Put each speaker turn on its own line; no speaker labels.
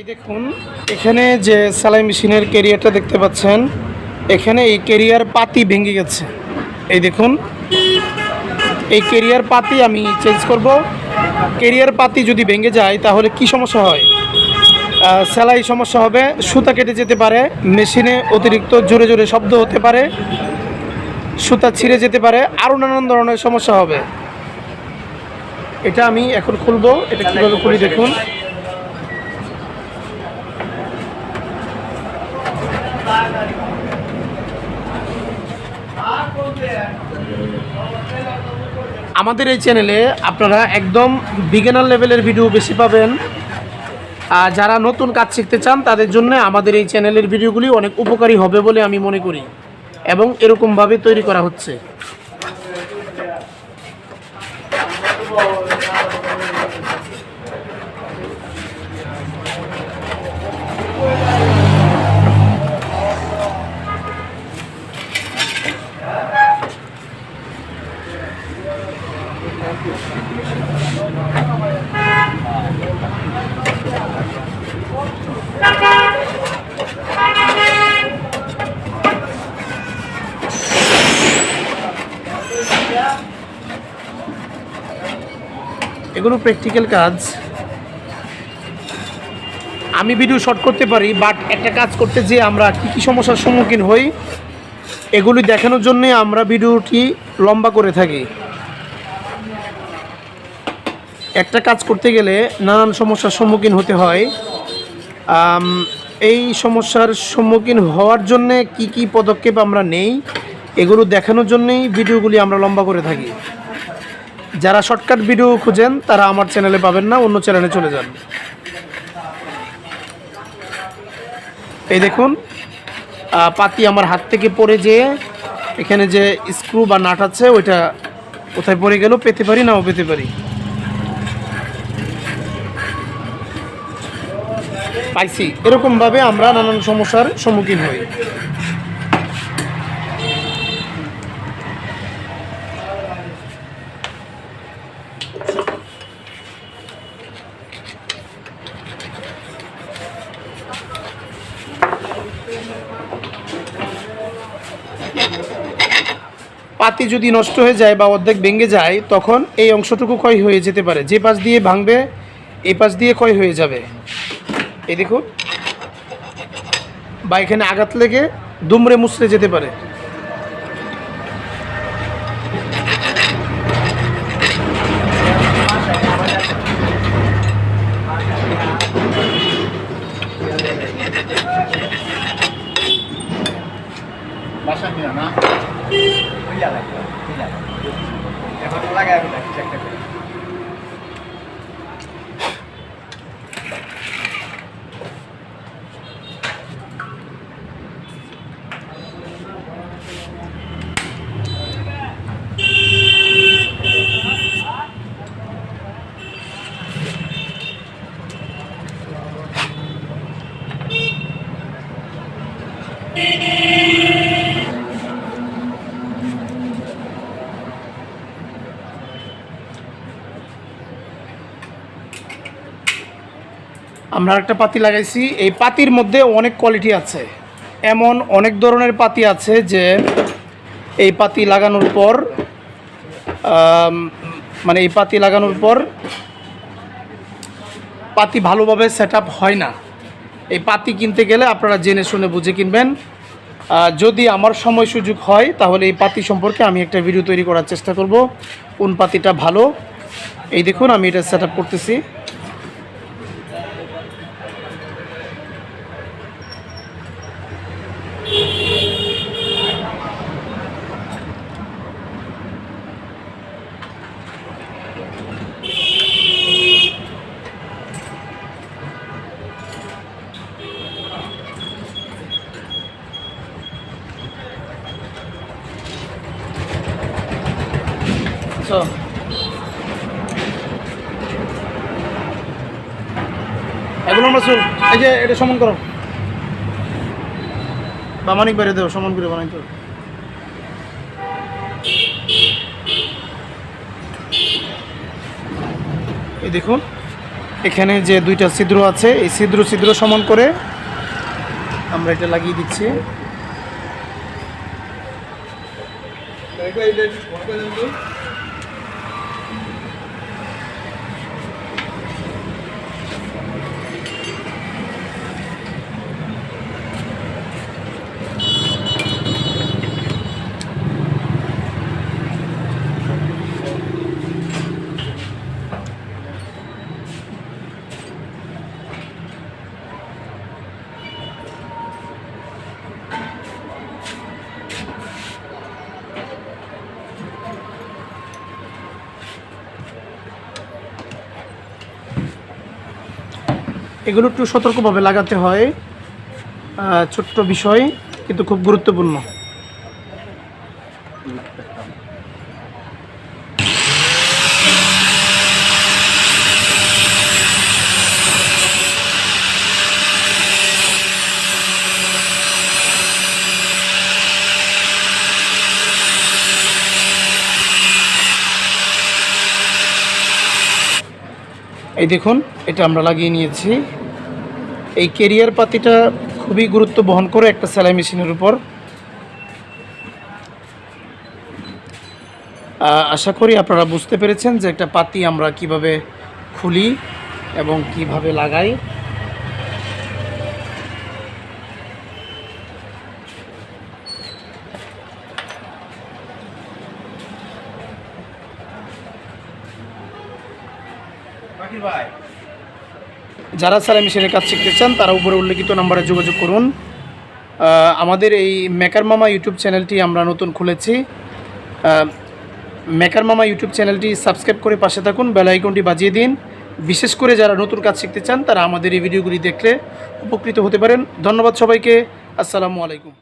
এই দেখুন, এখানে যে সেলাই মেশিনের কেরিয়ারটা দেখতে পাচ্ছেন, এখানে এই কেরিয়ার পাতি ভেঙে গেছে। এই দেখুন, এই কেরিয়ার পাতি আমি চেঞ্জ করব। কেরিয়ার পাতি যদি ভেঙে যায়, তাহলে কি সমস্যা হয়? সেলাই সমস্যা হবে, সুতা কেটে যেতে পারে, মেশিনে অতিরিক্ত জোরে জোরে শব্দ হতে পারে, সুতা ছিঁড়ে যেতে পারে আরও নানান ধরনের সমস্যা হবে। এটা আমি এখন খুলবো, এটা কীভাবে খুলি দেখুন। আমাদের এই চ্যানেলে আপনারা একদম বিগিনার লেভেলের ভিডিও বেশি পাবেন। আর যারা নতুন কাজ শিখতে চান, তাদের জন্য আমাদের এই চ্যানেলের ভিডিওগুলি অনেক উপকারী হবে বলে আমি মনে করি। এবং এরকমভাবে তৈরি করা হচ্ছে। এগুলো প্র্যাকটিক্যাল কাজ। আমি ভিডিও শর্ট করতে পারি বাট একটা কাজ করতে যে আমরা কী কী সমস্যার সম্মুখীন হই, এগুলি দেখানোর জন্যে আমরা ভিডিওটি লম্বা করে থাকি। একটা কাজ করতে গেলে নানান সমস্যার সম্মুখীন হতে হয়। এই সমস্যার সম্মুখীন হওয়ার জন্যে কি কি পদক্ষেপ আমরা নেই, এগুলো দেখানোর জন্যেই ভিডিওগুলি আমরা লম্বা করে থাকি। যারা শর্টকাট ভিডিও খুঁজেন, তারা আমার চ্যানেলে পাবেন না, অন্য চ্যানেলে চলে যান। এই দেখুন পাতি আমার হাত থেকে পড়ে যেয়ে এখানে যে স্ক্রু বা নাট আছে, ওইটা কোথায় পড়ে গেল পেতে পারি নাও পেতে পারি? পাইছি। এরকমভাবে আমরা নানান সমস্যার সম্মুখীন হই। পাতি যদি নষ্ট হয়ে যায় বা অর্ধেক ভেঙে যায়, তখন এই অংশটুকু ক্ষয় হয়ে যেতে পারে। যে পাশ দিয়ে ভাঙবে এই পাশ দিয়ে ক্ষয় হয়ে যাবে। এই দেখুন। বা এখানে আঘাত লেগে দুমড়ে মুচড়ে যেতে পারে।
বাসা না? বুঝা লাগে বুঝা লাগে এখন লাগাই আমি চেকটা করি।
আমরা একটা পাতি লাগাইছি। এই পাতির মধ্যে অনেক কোয়ালিটি আছে। এমন অনেক ধরনের পাতি আছে যে এই পাতি লাগানোর পর মানে এই পাতি লাগানোর পর পাতি ভালোভাবে সেট হয় না। এই পাতি কিনতে গেলে আপনারা জেনে শুনে বুঝে কিনবেন। যদি আমার সময় সুযোগ হয়, তাহলে এই পাতি সম্পর্কে আমি একটা ভিডিও তৈরি করার চেষ্টা করব। কোন পাতিটা ভালো? এই দেখুন, আমি এটা সেট করতেছি। যে এটা সমান করো বা মানিক বাইরে দেবো সমান করে বানাই তো এই দেখুন এখানে যে দুইটা ছিদ্র আছে এই ছিদ্র ছিদ্র সমান করে আমরা এটা লাগিয়ে দিচ্ছি এগুলো একটু সতর্কভাবে লাগাতে হয়। ছোট্ট বিষয়, কিন্তু খুব গুরুত্বপূর্ণ। এই দেখুন, এটা আমরা লাগিয়ে নিয়েছি। এই কেরিয়ার পাতিটা খুবই গুরুত্ব বহন করে একটা সেলাই মেশিনের উপর। আশা করি আপনারা বুঝতে পেরেছেন যে একটা পাতি আমরা কীভাবে খুলি এবং কীভাবে লাগাই। যারা সেলাই মেশিনের কাজ শিখতে চান, তারা উপরে উল্লেখিত নাম্বারে যোগাযোগ করুন। আমাদের এই মেকার মামা ইউটিউব চ্যানেলটি আমরা নতুন খুলেছি। মেকার মামা ইউটিউব চ্যানেলটি সাবস্ক্রাইব করে পাশে থাকুন, বেল আইকনটি বাজিয়ে দিন। বিশেষ করে যারা নতুন কাজ শিখতে চান, তারা আমাদের এই ভিডিওগুলি দেখলে উপকৃত হতে পারেন। ধন্যবাদ সবাইকে। আসসালামু আলাইকুম।